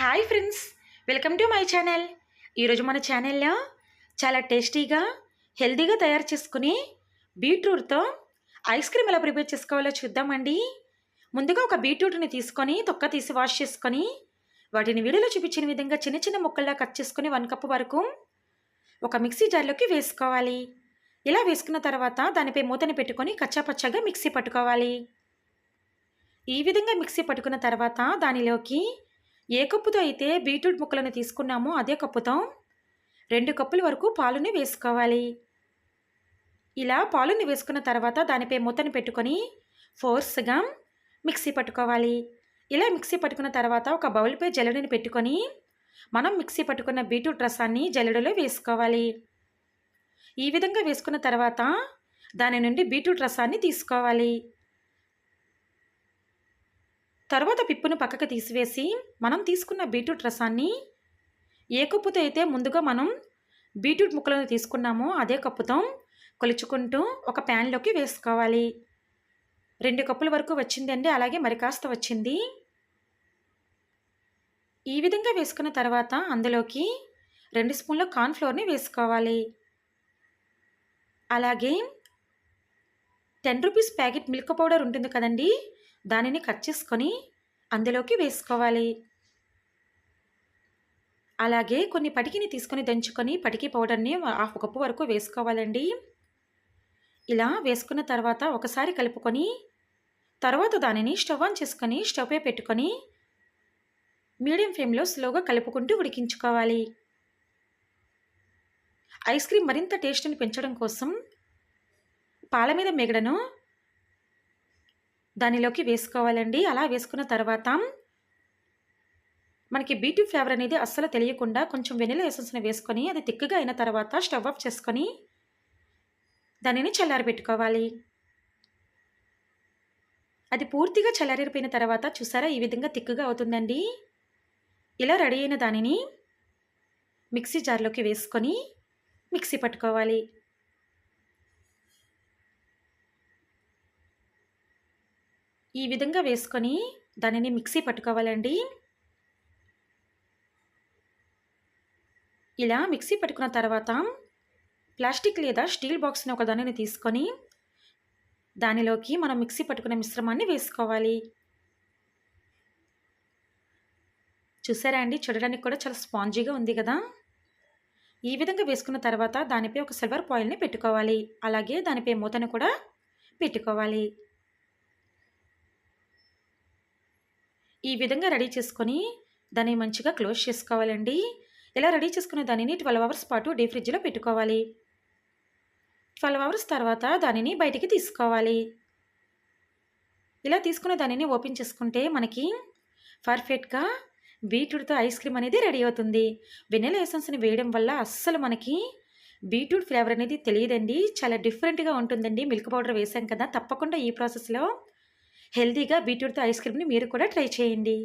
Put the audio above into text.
Hi friends welcome to my channel. ఈరోజు మన ఛానల్లో చాలా టేస్టీగా హెల్తీగా తయారు చేసుకుని బీట్రూట్తో ఐస్ క్రీమ్ ఎలా ప్రిపేర్ చేసుకోవాలో చూద్దామండి. ముందుగా ఒక బీట్రూట్ని తీసుకొని తొక్క తీసి వాష్ చేసుకొని వాటిని వీడియోలో చూపించిన విధంగా చిన్న చిన్న ముక్కల్లా కట్ చేసుకొని వన్ కప్ వరకు ఒక మిక్సీ జార్లోకి వేసుకోవాలి. ఇలా వేసుకున్న తర్వాత దానిపై మూతని పెట్టుకొని కచ్చాపచ్చాగా మిక్సీ పట్టుకోవాలి. ఈ విధంగా మిక్సీ పట్టుకున్న తర్వాత దానిలోకి ఏ కప్పుతో అయితే బీట్రూట్ ముక్కలను తీసుకున్నామో అదే కప్పుతో రెండు కప్పుల వరకు పాలుని వేసుకోవాలి. ఇలా పాలుని వేసుకున్న తర్వాత దానిపై మూతను పెట్టుకొని ఫోర్స్గా మిక్సీ పట్టుకోవాలి. ఇలా మిక్సీ పట్టుకున్న తర్వాత ఒక బౌల్పై జల్లెడని పెట్టుకొని మనం మిక్సీ పట్టుకున్న బీట్రూట్ రసాన్ని జల్లెడలో వేసుకోవాలి. ఈ విధంగా వేసుకున్న తర్వాత దాని నుండి బీట్రూట్ రసాన్ని తీసుకోవాలి. తర్వాత పిప్పును పక్కకు తీసివేసి మనం తీసుకున్న బీట్రూట్ రసాన్ని ఏ కప్పుతో అయితే ముందుగా మనం బీట్రూట్ ముక్కలను తీసుకున్నామో అదే కప్పుతో కొలుచుకుంటూ ఒక ప్యాన్లోకి వేసుకోవాలి. రెండు కప్పుల వరకు వచ్చిందండి అలాగే మరి కాస్త వచ్చింది. ఈ విధంగా వేసుకున్న తర్వాత అందులోకి రెండు స్పూన్ల కార్న్ఫ్లోర్ని వేసుకోవాలి. అలాగే ten rupees packet milk powder ఉంటుంది కదండీ దానిని కట్ చేసుకొని అందులోకి వేసుకోవాలి. అలాగే కొన్ని పటికిని తీసుకొని దంచుకొని పటికి పౌడర్ని హాఫ్ కప్పు వరకు వేసుకోవాలండి. ఇలా వేసుకున్న తర్వాత ఒకసారి కలుపుకొని తర్వాత దానిని స్టవ్ ఆన్ చేసుకొని స్టవ్పై పెట్టుకొని మీడియం ఫ్లేమ్లో స్లోగా కలుపుకుంటూ ఉడికించుకోవాలి. ఐస్ క్రీమ్ మరింత టేస్ట్ని పెంచడం కోసం పాల మీద మిగడను దానిలోకి వేసుకోవాలండి. అలా వేసుకున్న తర్వాత మనకి బీటీ ఫ్లేవర్ అనేది అస్సలు తెలియకుండా కొంచెం వెనిలా ఎసెన్స్ని వేసుకొని అది తిక్కుగా అయిన తర్వాత స్టవ్ ఆఫ్ చేసుకొని దానిని చల్లారి పెట్టుకోవాలి అది పూర్తిగా చల్లారిపోయిన తర్వాత చూసారా? ఈ విధంగా తిక్కుగా అవుతుందండి. ఇలా రెడీ అయిన దానిని మిక్సీ జార్లోకి వేసుకొని మిక్సీ పట్టుకోవాలి. ఈ విధంగా వేసుకొని దానిని మిక్సీ పట్టుకోవాలండి. ఇలా మిక్సీ పట్టుకున్న తర్వాత ప్లాస్టిక్ లేదా స్టీల్ బాక్స్ని ఒక దానిని తీసుకొని దానిలోకి మనం మిక్సీ పట్టుకున్న మిశ్రమాన్ని వేసుకోవాలి. చూసారా అండి? చూడడానికి కూడా చాలా స్పాంజీగా ఉంది కదా? ఈ విధంగా వేసుకున్న తర్వాత దానిపై ఒక సిల్వర్ పాయిల్ని పెట్టుకోవాలి. అలాగే దానిపై మూతను కూడా పెట్టుకోవాలి. ఈ విధంగా రెడీ చేసుకొని దాన్ని మంచిగా క్లోజ్ చేసుకోవాలండి. ఇలా రెడీ చేసుకున్న దానిని ట్వెల్వ్ అవర్స్ పాటు డీ ఫ్రిడ్జ్లో పెట్టుకోవాలి. ట్వెల్వ్ అవర్స్ తర్వాత దానిని బయటికి తీసుకోవాలి. ఇలా తీసుకున్న దానిని ఓపెన్ చేసుకుంటే మనకి పర్ఫెక్ట్గా బీట్రూట్తో ఐస్ క్రీమ్ అనేది రెడీ అవుతుంది. వెన్నెల ఎసెన్స్ని వేయడం వల్ల అస్సలు మనకి బీట్రూట్ ఫ్లేవర్ అనేది తెలియదండి. చాలా డిఫరెంట్గా ఉంటుందండి. మిల్క్ పౌడర్ వేసాం కదా తప్పకుండా ఈ ప్రాసెస్లో హెల్తీగా బీట్రూట్తో ఐస్ క్రీమ్ని మీరు కూడా ట్రై చేయండి.